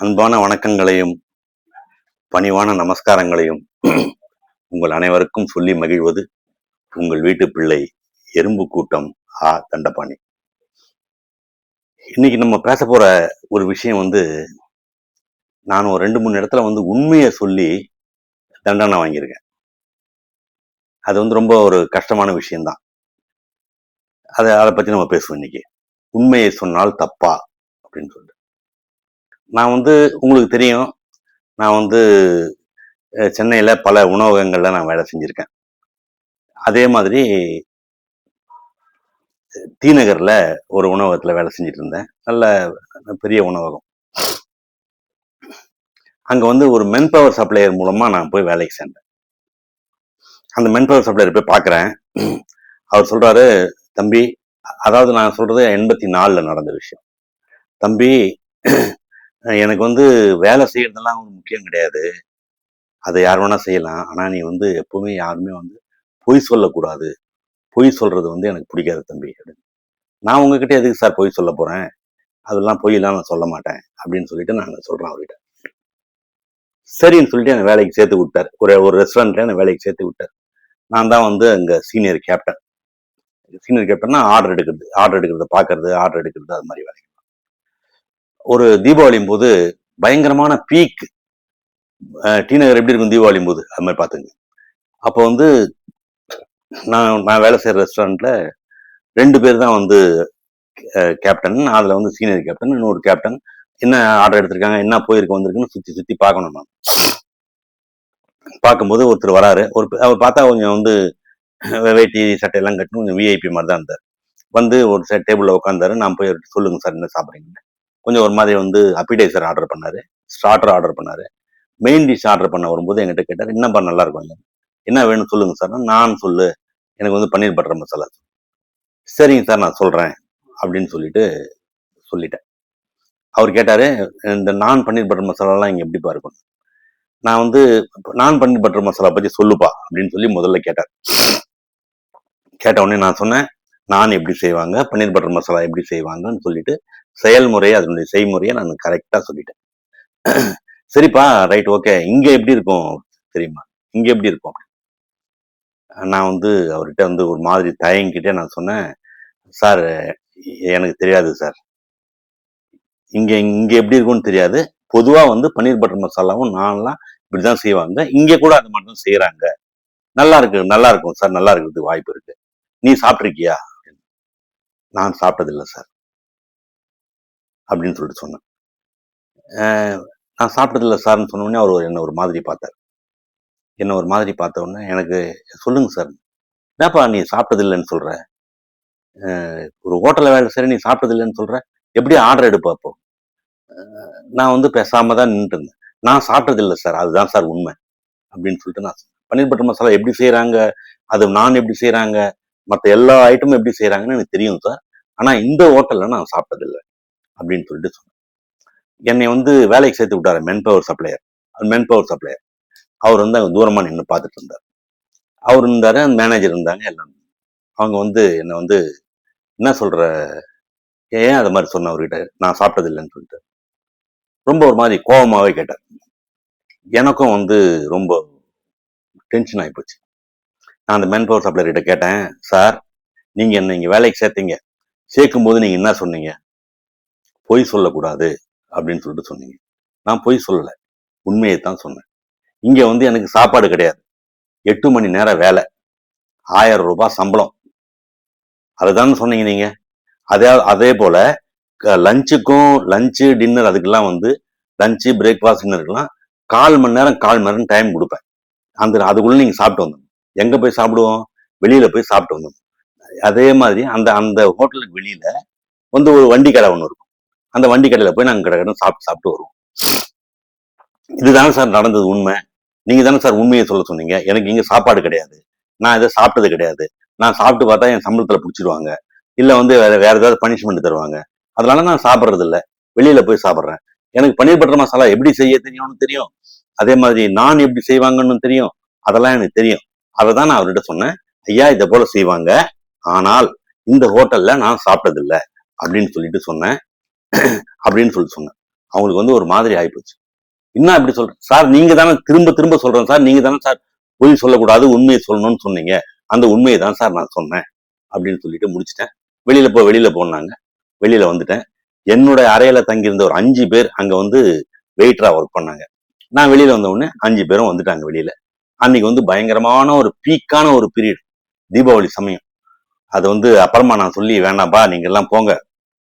அன்பான வணக்கங்களையும் பணிவான நமஸ்காரங்களையும் உங்கள் அனைவருக்கும் சொல்லி மகிழ்வது உங்கள் வீட்டு பிள்ளை எறும்பு கூட்டம் ஆ தண்டபாணி. இன்னைக்கு நம்ம பேச போற ஒரு விஷயம் வந்து நான் ஒரு ரெண்டு மூணு இடத்துல வந்து உண்மையை சொல்லி தண்டனை வாங்கியிருக்கேன். அது வந்து ரொம்ப ஒரு கஷ்டமான விஷயம்தான். அதை அதை பத்தி நம்ம பேசுவோம் இன்னைக்கு. உண்மையை சொன்னால் தப்பா அப்படின்னு சொல்லிட்டு. நான் வந்து உங்களுக்கு தெரியும். நான் வந்து சென்னையில் பல உணவகங்களில் நான் வேலை செஞ்சுருக்கேன். அதே மாதிரி டி நகரில் ஒரு உணவகத்தில் வேலை செஞ்சுட்டு இருந்தேன் நல்ல பெரிய உணவகம். அங்கே வந்து ஒரு மென்பவர் சப்ளையர் மூலமாக நான் போய் வேலைக்கு சேர்ந்தேன். அந்த மென்பவர் சப்ளையர் போய் பார்க்கறேன் அவர் சொல்கிறாரு தம்பி அதாவது நான் சொல்கிறது எண்பத்தி நாலில் நடந்த விஷயம். தம்பி எனக்கு வந்து வேலை செய்யறதெல்லாம் ஒரு முக்கியம் கிடையாது. அதை யார் வேணா செய்யலாம். ஆனால் நீ வந்து எப்பவுமே யாருமே வந்து பொய் சொல்லக்கூடாது. பொய் சொல்றது வந்து எனக்கு பிடிக்காது தம்பி. நான் உங்ககிட்ட எதுக்கு சார் பொய் சொல்ல போறேன்? அதெல்லாம் பொய்யெல்லாம் நான் சொல்ல மாட்டேன் அப்படின்னு சொல்லிட்டு நான் சொல்றேன் அவர்கிட்ட. சரின்னு சொல்லிட்டு என்னை வேலைக்கு சேர்த்து விட்டார். ஒரு ஒரு ரெஸ்டாரண்ட்ல என்னை வேலைக்கு சேர்த்து விட்டார். நான் தான் வந்து அங்கே சீனியர் கேப்டன் சீனியர் கேப்டன்னா ஆர்டர் எடுக்கிறது. ஆர்டர் எடுக்கிறது பார்க்கறது ஆர்டர் எடுக்கிறது அது மாதிரி வேலை ஒரு தீபாவளியும் போது பயங்கரமான பீக் டி நகர் எப்படி இருக்கும் தீபாவளியும் போது? அது மாதிரி பார்த்துங்க. அப்போ வந்து நான் நான் வேலை செய்கிற ரெஸ்டாரண்ட்டில் ரெண்டு பேர் தான் வந்து கேப்டன் அதில் வந்து சீனியர் கேப்டன் இன்னொரு கேப்டன் என்ன ஆர்டர் எடுத்திருக்காங்க என்ன போயிருக்கு வந்திருக்குன்னு சுற்றி சுற்றி பார்க்கணும் நான் பார்க்கும்போது ஒருத்தர் வராரு. ஒரு அவர் பார்த்தா கொஞ்சம் வந்து வேட்டி சட்டையெல்லாம் கட்டணும் கொஞ்சம் விஐபி மாதிரி தான் இருந்தார். வந்து ஒரு சைட் டேபிளில் உட்காந்தாரு நான் போய் சொல்லுங்கள் சொல்லுங்க சார் என்ன சாப்பிட்றீங்கன்னு. கொஞ்சம் ஒரு மாதிரி வந்து அப்பிடைசர் ஆர்டர் பண்ணாரு. ஸ்டார்டர் ஆர்டர் பண்ணாரு. மெயின் டிஷ் ஆர்டர் பண்ண வரும்போது என்கிட்ட கேட்டார் என்னப்பா நல்லா இருக்கும் என்ன வேணும் சொல்லுங்க சார் நான் சொல்லு. எனக்கு வந்து பன்னீர் பட்டர் மசாலா சரிங்க சார் நான் சொல்றேன். அப்படின்னு சொல்லிட்டு சொல்லிட்டேன். அவர் கேட்டாரு இந்த நான் பன்னீர் பட்டர் மசாலாலாம் இங்க எப்படிப்பா இருக்கும்? நான் வந்து நான் பன்னீர் பட்டர் மசாலா பத்தி சொல்லுப்பா. அப்படின்னு சொல்லி முதல்ல கேட்டார். கேட்ட உடனே நான் சொன்னேன் நான் எப்படி செய்வாங்க? பன்னீர் பட்டர் மசாலா எப்படி செய்வாங்கன்னு சொல்லிட்டு செயல்முறையை அதனுடைய செய்முறையை நான் கரெக்டாக சொல்லிட்டேன். சரிப்பா ரைட் ஓகே இங்கே எப்படி இருக்கும் தெரியுமா? இங்கே எப்படி இருக்கும் நான் வந்து அவர்கிட்ட வந்து ஒரு மாதிரி தயங்கிட்டே நான் சொன்னேன் சார் எனக்கு தெரியாது சார். இங்கே இங்கே எப்படி இருக்கும்னு தெரியாது. பொதுவாக வந்து பன்னீர் பட்டர் மசாலாவும் நான்லாம் இப்படி தான் செய்வாங்க. இங்கே கூட அது மட்டும் செய்கிறாங்க நல்லா இருக்கு நல்லா இருக்கும் சார். நல்லா இருக்கிறதுக்கு வாய்ப்பு இருக்கு. நீ சாப்பிட்ருக்கியா அப்படின்னு. நான் சாப்பிட்டதில்லை சார். அப்படின்னு சொல்லிட்டு சொன்னேன் நான் சாப்பிட்டதில்ல சார்னு சொன்ன உடனே அவர் என்னை என்ன ஒரு மாதிரி பார்த்தார். என்ன ஒரு மாதிரி பார்த்த உடனே எனக்கு சொல்லுங்க சார். என்னப்பா நீ சாப்பிட்டதில்லைன்னு சொல்கிற ஒரு ஹோட்டலில் வேலை சரி நீ சாப்பிட்டதில்லைன்னு சொல்கிற எப்படி ஆர்டர் எடுப்ப அப்போ? நான் வந்து பேசாமல் தான் நின்றுட்டு இருந்தேன். நான் சாப்பிட்டதில்லை சார் அதுதான் சார் உண்மை அப்படின்னு சொல்லிட்டு நான் பன்னீர் பட்டர் மசாலா எப்படி செய்கிறாங்க அது நான் எப்படி செய்கிறாங்க மற்ற எல்லா ஐட்டமும் எப்படி செய்கிறாங்கன்னு எனக்கு தெரியும் சார். ஆனால் இந்த ஹோட்டலில் நான் சாப்பிட்டதில்லை. அப்படின்னு சொல்லிட்டு சொன்னார் என்னை வந்து வேலைக்கு சேர்த்து விட்டார் manpower supplier manpower supplier அவர் வந்து அங்கே தூரமாக நின்று பார்த்துட்டு இருந்தார். அவர் இருந்தார் அந்த மேனேஜர் இருந்தாங்க எல்லாம். அவங்க வந்து என்னை வந்து என்ன சொல்கிற ஏன் அதை மாதிரி சொன்ன அவர்கிட்ட? நான் சாப்பிட்டதில்லைன்னு சொல்லிட்டு ரொம்ப ஒரு மாதிரி கோபமாகவே கேட்டார். எனக்கும் வந்து ரொம்ப டென்ஷன் ஆகிப்போச்சு நான் அந்த மென் பவர் சப்ளையர்கிட்ட கேட்டேன் சார் நீங்கள் என்ன இங்கே வேலைக்கு சேர்த்தீங்க. சேர்க்கும்போது நீங்கள் என்ன சொன்னீங்க? பொய் சொல்லக்கூடாது அப்படின்னு சொல்லிட்டு சொன்னீங்க. நான் பொய் சொல்லலை. உண்மையை தான் சொன்னேன். இங்கே வந்து எனக்கு சாப்பாடு கிடையாது. எட்டு மணி நேரம் வேலை. ஆயிரம் ரூபாய் சம்பளம். அதுதான் சொன்னீங்க நீங்க. அதே அதே போல லஞ்சுக்கும் லஞ்சு டின்னர் அதுக்கெல்லாம் வந்து லஞ்சு பிரேக்ஃபாஸ்ட் டின்னருக்கெல்லாம் கால் மணி நேரம் கால் மணி நேரம் டைம் கொடுப்பேன். அந்த அதுக்குள்ள நீங்க சாப்பிட்டு வந்தோம் எங்க போய் சாப்பிடுவோம்? வெளியில போய் சாப்பிட்டு வந்தோம் அதே மாதிரி அந்த அந்த ஹோட்டலுக்கு வெளியில வந்து ஒரு வண்டி கடை ஒன்று இருக்கும். அந்த வண்டி கடையில போய் நாங்க கடை கடை சாப்பிட்டு சாப்பிட்டு வருவோம். இதுதானே சார் நடந்தது உண்மை? நீங்க தானே சார் உண்மையை சொல்ல சொன்னீங்க? எனக்கு இங்க சாப்பாடு கிடையாது. நான் இதை சாப்பிட்டது கிடையாது. நான் சாப்பிட்டு பார்த்தா என் சம்பளத்துல பிடிச்சிருவாங்க. இல்ல வந்து வேற வேற ஏதாவது பனிஷ்மெண்ட் தருவாங்க. அதனால நான் சாப்பிட்றது இல்ல வெளியில போய் சாப்பிட்றேன். எனக்கு பன்னீர் பட்டர் மசாலா எப்படி செய்ய தெரியும்னு தெரியும். அதே மாதிரி நான் எப்படி செய்வாங்கன்னு தெரியும். அதெல்லாம் எனக்கு தெரியும். அதை தான் நான் அவர்கிட்ட சொன்னேன். ஐயா இதை போல செய்வாங்க. ஆனால் இந்த ஹோட்டல்ல நான் சாப்பிட்டதில்ல. அப்படின்னு சொல்லிட்டு சொன்னேன். அப்படின்னு சொல்லி சொன்னேன் அவங்களுக்கு வந்து ஒரு மாதிரி ஆயிப்போச்சு. என்ன இப்படி சொல்றேன் சார் நீங்க தானே திரும்ப திரும்ப சொல்றேன் சார் நீங்க தானே சார் பொய் சொல்லக்கூடாது உண்மையை சொல்லணும்னு சொன்னீங்க. அந்த உண்மையை தான் சார் நான் சொன்னேன் அப்படின்னு சொல்லிட்டு முடிச்சிட்டேன். வெளியில போ வெளியில போனாங்க. வெளியில வந்துட்டேன். என்னோட அறையில தங்கியிருந்த ஒரு அஞ்சு பேர் அங்க வந்து வெயிட்டரா ஒர்க் பண்ணாங்க. நான் வெளியில வந்த உடனே அஞ்சு பேரும் வந்துட்டாங்க வெளியில. அன்னைக்கு வந்து பயங்கரமான ஒரு பீக்கான ஒரு பீரியட் தீபாவளி சமயம். அது வந்து அப்புறமா நான் சொல்லி வேணாம்பா நீங்க எல்லாம் போங்க.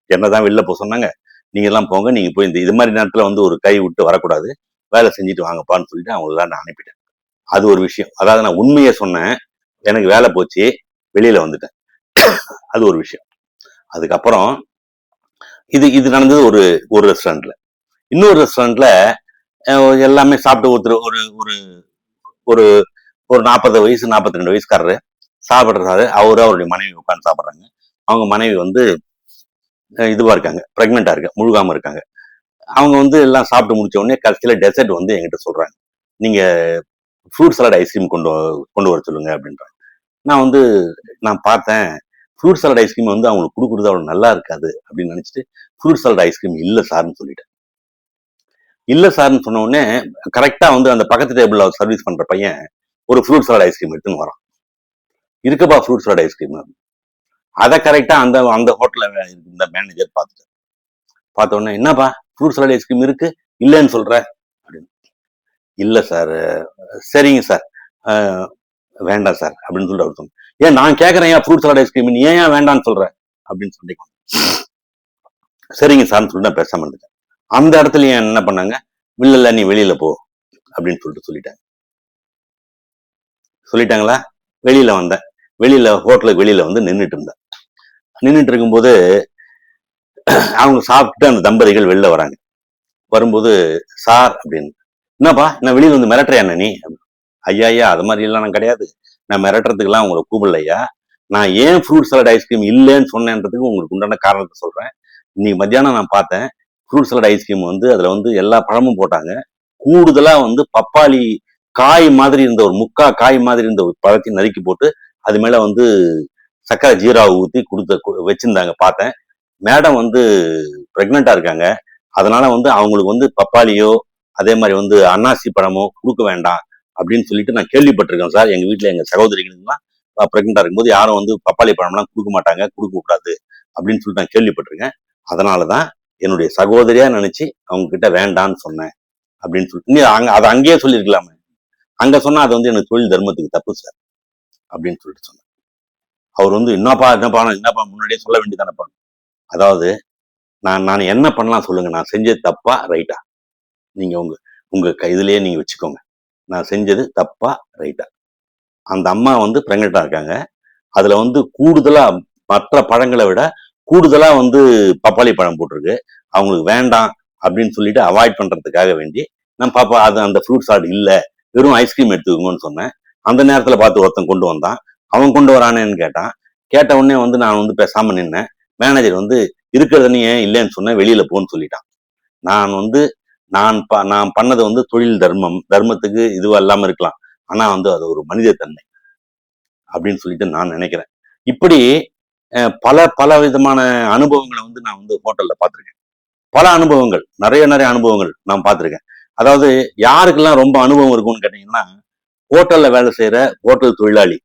என்னதான் வெளில போக சொன்னாங்க நீங்க எல்லாம் போங்க நீங்க போய் இந்த இது மாதிரி நேரத்துல வந்து ஒரு கை விட்டு வரக்கூடாது வேலை செஞ்சுட்டு வாங்கப்பான்னு சொல்லிட்டு அவங்களெல்லாம் நான் அனுப்பிட்டேன். அது ஒரு விஷயம். அதாவது நான் உண்மையை சொன்னேன் எனக்கு வேலை போச்சு வெளியில வந்துட்டேன். அது ஒரு விஷயம். அதுக்கப்புறம் இது இது நடந்தது ஒரு ஒரு ரெஸ்டாரண்ட்ல இன்னொரு ரெஸ்டாரண்ட்ல எல்லாமே சாப்பிட்டு ஒருத்தர் ஒரு ஒரு ஒரு ஒரு நாற்பது வயசு நாற்பத்தி ரெண்டு வயசுக்காரரு சாப்பிட்றாரு. அவரு அவருடைய மனைவி உட்காந்து சாப்பிட்றாங்க. அவங்க மனைவி வந்து இதுவாக இதுவா இருக்காங்க. ப்ரெக்னெண்ட்டாக இருக்க முழுகாம இருக்காங்க. அவங்க வந்து எல்லாம் சாப்பிட்டு முடிச்ச உடனே கடைசியில டெசர்ட் வந்து என்கிட்ட சொல்றாங்க. நீங்க ஃப்ரூட் சலாட் ஐஸ்கிரீம் கொண்டு கொண்டு வர சொல்லுங்க அப்படின்றாங்க. நான் வந்து நான் பார்த்தேன் ஃப்ரூட் சலாட் ஐஸ்கிரீம் வந்து அவங்களுக்கு கொடுக்குறது அவ்வளோ நல்லா இருக்காது அப்படின்னு நினைச்சிட்டு ஃப்ரூட் சலாட் ஐஸ்கிரீம் இல்ல சார்னு சொல்லிட்டேன். இல்ல சார்னு சொன்ன உடனே கரெக்டா வந்து அந்த பக்கத்து டேபிள்ல சர்வீஸ் பண்ற பையன் ஒரு ஃப்ரூட் சலாட் ஐஸ்கிரீம் எடுத்துன்னு வரான். இருக்கப்பா ஃப்ரூட் சலாட் ஐஸ்கிரீம் அதை கரெக்டா அந்த அந்த ஹோட்டலில் இந்த மேனேஜர் பார்த்துட்டார். பார்த்த உடனே என்னப்பா? ஃப்ரூட் சலாட் ஐஸ்கிரீம் இருக்கு? இல்லைன்னு சொல்ற? அப்படின்னு. இல்ல சார் சரிங்க சார் வேண்டாம் சார் அப்படின்னு சொல்லிட்டு அவர் சொன்னார். ஏன் நான் கேட்குறேன் ஏன் ஃப்ரூட் சலாட் ஐஸ்கிரீம் நீ ஏன் ஏன் வேண்டாம்னு சொல்ற? அப்படின்னு சொல்லி சரிங்க சார்னு சொல்லிட்டு நான் பேசாம இருந்துட்டேன். அந்த இடத்துல ஏன் என்ன பண்ணாங்க? இல்ல நீ வெளியில போ. அப்படின்னு சொல்லிட்டு சொல்லிட்டாங்க. சொல்லிட்டாங்களா? வெளியில வந்தேன். வெளியில ஹோட்டலுக்கு வெளியில வந்து நின்றுட்டு இருந்தேன். நின்றுட்டு இருக்கும்போது அவங்க சாப்பிட்டு அந்த தம்பதிகள் வெளில வராங்க. வரும்போது சார் அப்படின்னு. என்னப்பா நான் வெளியில வந்து மிரட்டுறேன் நீ? ஐயா ஐயா அது மாதிரி எல்லாம் நான் கிடையாது. நான் மிரட்டுறதுக்கெல்லாம் உங்களை கூப்பிடலையா நான் ஏன் ஃப்ரூட் சலட் ஐஸ்கிரீம் இல்லைன்னு சொன்னேன்றதுக்கு உங்களுக்கு உண்டான காரணத்தை சொல்றேன். இன்னைக்கு மத்தியானம் நான் பார்த்தேன் ஃப்ரூட் சலட் ஐஸ்கிரீம் வந்து அதுல வந்து எல்லா பழமும் போட்டாங்க. கூடுதலாக வந்து பப்பாளி காய் மாதிரி இருந்த ஒரு முக்கா காய் மாதிரி இருந்த ஒரு பழத்தையும் நறுக்கி போட்டு அது மேலே வந்து சக்கரை ஜீராவை ஊற்றி கொடுத்த வச்சுருந்தாங்க பார்த்தேன். மேடம் வந்து ப்ரெக்னெண்ட்டாக இருக்காங்க. அதனால வந்து அவங்களுக்கு வந்து பப்பாளியோ அதே மாதிரி வந்து அன்னாசி பழமோ கொடுக்க வேண்டாம் அப்படின்னு சொல்லிட்டு நான் கேள்விப்பட்டிருக்கேன் சார். எங்கள் வீட்டில் எங்கள் சகோதரிகளுக்குலாம் ப்ரெக்னெண்ட்டாக இருக்கும்போது யாரும் வந்து பப்பாளி பழம்லாம் கொடுக்க மாட்டாங்க கொடுக்க கூடாது அப்படின்னு சொல்லிட்டு நான் கேள்விப்பட்டிருக்கேன். அதனாலதான் என்னுடைய சகோதரியா நினைச்சு அவங்க கிட்ட வேண்டான்னு சொன்னேன் அப்படின்னு சொல்லிட்டு நீ அங்க அதை அங்கேயே சொல்லியிருக்கலாமே. அங்க சொன்னா அது வந்து எனக்கு தொழில் தர்மத்துக்கு தப்பு சார் அப்படின்னு சொல்லிட்டு சொன்னேன். அவர் வந்து என்னப்பா என்னப்பா நான் என்னப்பா முன்னாடியே சொல்ல வேண்டியதானப்பா? அதாவது நான் நான் என்ன பண்ணலாம் சொல்லுங்க. நான் செஞ்சது தப்பா? ரைட்டா? நீங்க உங்க உங்க க- இதுலயே நீங்க வச்சுக்கோங்க. நான் செஞ்சது தப்பா? ரைட்டா? அந்த அம்மா வந்து பிரெக்னெண்டா இருக்காங்க. அதுல வந்து கூடுதலா மற்ற பழங்களை விட கூடுதலா வந்து பப்பாளி பழம் போட்டிருக்கு. அவங்களுக்கு வேண்டாம் அப்படின்னு சொல்லிட்டு அவாய்ட் பண்றதுக்காக வேண்டி நான் பாப்பா அது அந்த ஃப்ரூட் சாட் இல்லை. வெறும் ஐஸ்கிரீம் எடுத்துக்கோங்கன்னு சொன்னேன். அந்த நேரத்துல பார்த்து ஒருத்தன் கொண்டு வந்தான். அவன் கொண்டு வரானேன்னு கேட்டான். கேட்ட உடனே வந்து நான் வந்து பேசாம நின்னேன். மேனேஜர் வந்து இருக்கிறத நீ ஏன் இல்லைன்னு சொன்னேன் வெளியில போன்னு சொல்லிட்டான். நான் வந்து நான் ப நான் பண்ணது வந்து தொழில் தர்மம் தர்மத்துக்கு இதுவா இல்லாம இருக்கலாம். ஆனா வந்து அது ஒரு மனித தன்மை அப்படின்னு சொல்லிட்டு நான் நினைக்கிறேன். இப்படி பல பல விதமான அனுபவங்களை வந்து நான் வந்து ஹோட்டல்ல பார்த்திருக்கேன். பல அனுபவங்கள் நிறைய நிறைய அனுபவங்கள் நான் பார்த்திருக்கேன். அதாவது யாருக்கெல்லாம் ரொம்ப அனுபவம் இருக்கும்னு கேட்டீங்கன்னா ஹோட்டல்ல வேலை செய்யற ஹோட்டல் தொழிலாளி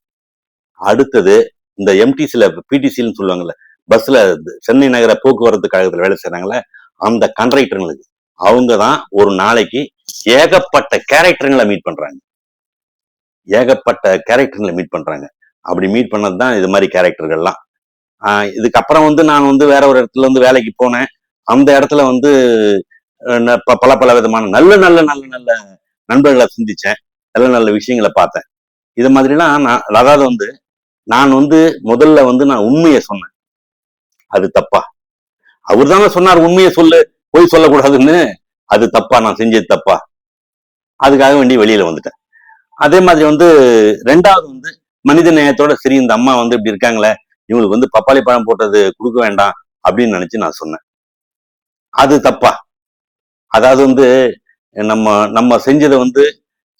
அடுத்தது இந்த எம்டிசில பிடிசின்னு சொல்லுவாங்கல்ல பஸ்ல சென்னை நகர போக்குவரத்து கழகத்தில் வேலை செய்யறாங்கல்ல அந்த கண்ட்ராக்டருங்களுக்கு அவங்க தான் ஒரு நாளைக்கு ஏகப்பட்ட கேரக்டருங்களை மீட் பண்றாங்க. ஏகப்பட்ட கேரக்டருங்களை மீட் பண்றாங்க. அப்படி மீட் பண்ணது தான் இது மாதிரி கேரக்டர்கள்லாம் ஆஹ் இதுக்கப்புறம் வந்து நான் வந்து வேற ஒரு இடத்துல வந்து வேலைக்கு போனேன். அந்த இடத்துல வந்து பல பல விதமான நல்ல நல்ல நல்ல நல்ல நண்பர்களை சிந்திச்சேன். நல்ல நல்ல விஷயங்களை பார்த்தேன். இது மாதிரிலாம் நான் அதாவது வந்து நான் வந்து முதல்ல வந்து நான் உண்மையை சொன்னேன். அது தப்பா? அவர் தானே சொன்னார் உண்மையை சொல்லு போய் சொல்லக்கூடாதுன்னு. அது தப்பா? நான் செஞ்சது தப்பா? அதுக்காக வேண்டி வெளியில வந்துட்டேன். அதே மாதிரி வந்து ரெண்டாவது வந்து மனித நேயத்தோட சரி இந்த அம்மா வந்து இப்படி இருக்காங்களே இவங்களுக்கு வந்து பப்பாளி பழம் போட்டது கொடுக்க வேண்டாம் அப்படின்னு நினைச்சு நான் சொன்னேன். அது தப்பா? அதாவது வந்து நம்ம நம்ம செஞ்சதை வந்து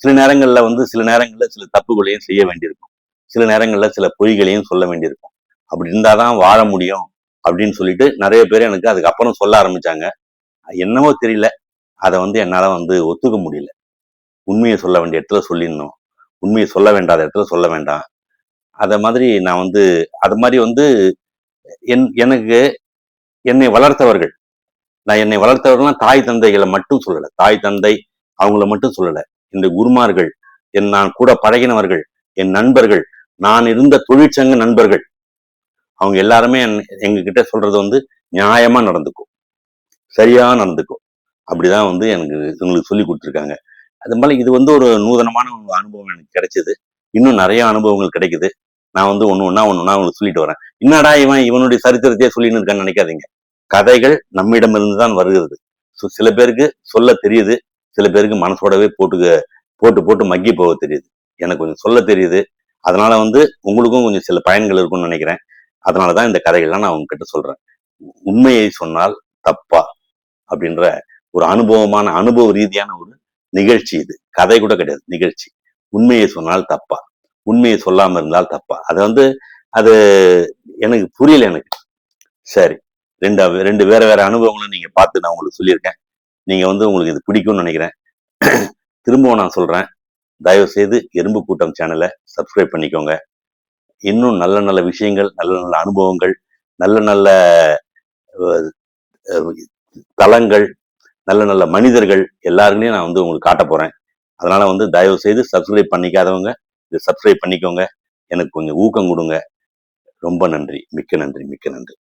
சில நேரங்கள்ல வந்து சில நேரங்கள்ல சில தப்புகளையும் செய்ய வேண்டியிருக்கும். சில நேரங்கள்ல சில பொய்களையும் சொல்ல வேண்டியிருக்கும். அப்படி இருந்தாதான் வாழ முடியும் அப்படின்னு சொல்லிட்டு நிறைய பேர் எனக்கு அதுக்கப்புறம் சொல்ல ஆரம்பிச்சாங்க. என்னவோ தெரியல. அதை வந்து என்னால் வந்து ஒத்துக்க முடியல. உண்மையை சொல்ல வேண்டிய இடத்துல சொல்லிடணும். உண்மையை சொல்ல வேண்டாத இடத்துல சொல்ல வேண்டாம். அதை மாதிரி நான் வந்து அது மாதிரி வந்து என் எனக்கு என்னை வளர்த்தவர்கள் நான் என்னை வளர்த்தவர்கள்லாம் தாய் தந்தைகளை மட்டும் சொல்லலை. தாய் தந்தை அவங்கள மட்டும் சொல்லலை. இந்த குருமார்கள் என் நான் கூட பழகினவர்கள் என் நண்பர்கள் நான் இருந்த தொழிற்சங்க நண்பர்கள் அவங்க எல்லாருமே என்- சொல்றது வந்து நியாயமா நடந்துக்கும் சரியா நடந்துக்கும். அப்படிதான் வந்து எனக்கு இவங்களுக்கு சொல்லி கொடுத்துருக்காங்க. அது மாதிரி இது வந்து ஒரு நூதனமான ஒரு அனுபவம் எனக்கு கிடைச்சது. இன்னும் நிறைய அனுபவங்கள் கிடைக்குது. நான் வந்து ஒன்று ஒண்ணா ஒன்று ஒண்ணா உங்களுக்கு சொல்லிட்டு வரேன். என்னடா இவன் இவனுடைய சரித்திரத்தையே சொல்லின்னு இருக்கான்னு நினைக்காதீங்க. கதைகள் நம்மிடமிருந்து தான் வருகிறது. ஸோ சில பேருக்கு சொல்ல தெரியுது. சில பேருக்கு மனசோடவே போட்டுக்க போட்டு போட்டு மக்கி போக தெரியுது. எனக்கு கொஞ்சம் சொல்ல தெரியுது. அதனால வந்து உங்களுக்கும் கொஞ்சம் சில பயன்கள் இருக்கும்னு நினைக்கிறேன். அதனால தான் இந்த கதைகள்லாம் நான் உங்ககிட்ட சொல்றேன். உண்மையை சொன்னால் தப்பா அப்படின்ற ஒரு அனுபவமான அனுபவ ரீதியான ஒரு நிகழ்ச்சி இது. கதை கூட கிடையாது நிகழ்ச்சி. உண்மையை சொன்னால் தப்பா. உண்மையை சொல்லாம இருந்தால் தப்பா. அது வந்து அது எனக்கு புரியல எனக்கு. சரி. ரெண்டு ரெண்டு வேற வேற அனுபவங்களும் நீங்க பார்த்து நான் உங்களுக்கு சொல்லியிருக்கேன். நீங்க வந்து உங்களுக்கு இது பிடிக்கும்னு நினைக்கிறேன். திரும்பவும் நான் சொல்றேன். தயவு செய்து எறும்பு கூட்டம் சேனலை சப்ஸ்கிரைப் பண்ணிக்கோங்க. இன்னும் நல்ல நல்ல விஷயங்கள் நல்ல நல்ல அனுபவங்கள் நல்ல நல்ல தலங்கள் தளங்கள் நல்ல நல்ல மனிதர்கள் எல்லாருமே நான் வந்து உங்களுக்கு காட்ட போறேன். அதனால வந்து தயவு செய்து சப்ஸ்கிரைப் பண்ணிக்காதவங்க இதை சப்ஸ்கிரைப் பண்ணிக்கோங்க. எனக்கு கொஞ்சம் ஊக்கம் கொடுங்க. ரொம்ப நன்றி. மிக்க நன்றி மிக்க நன்றி.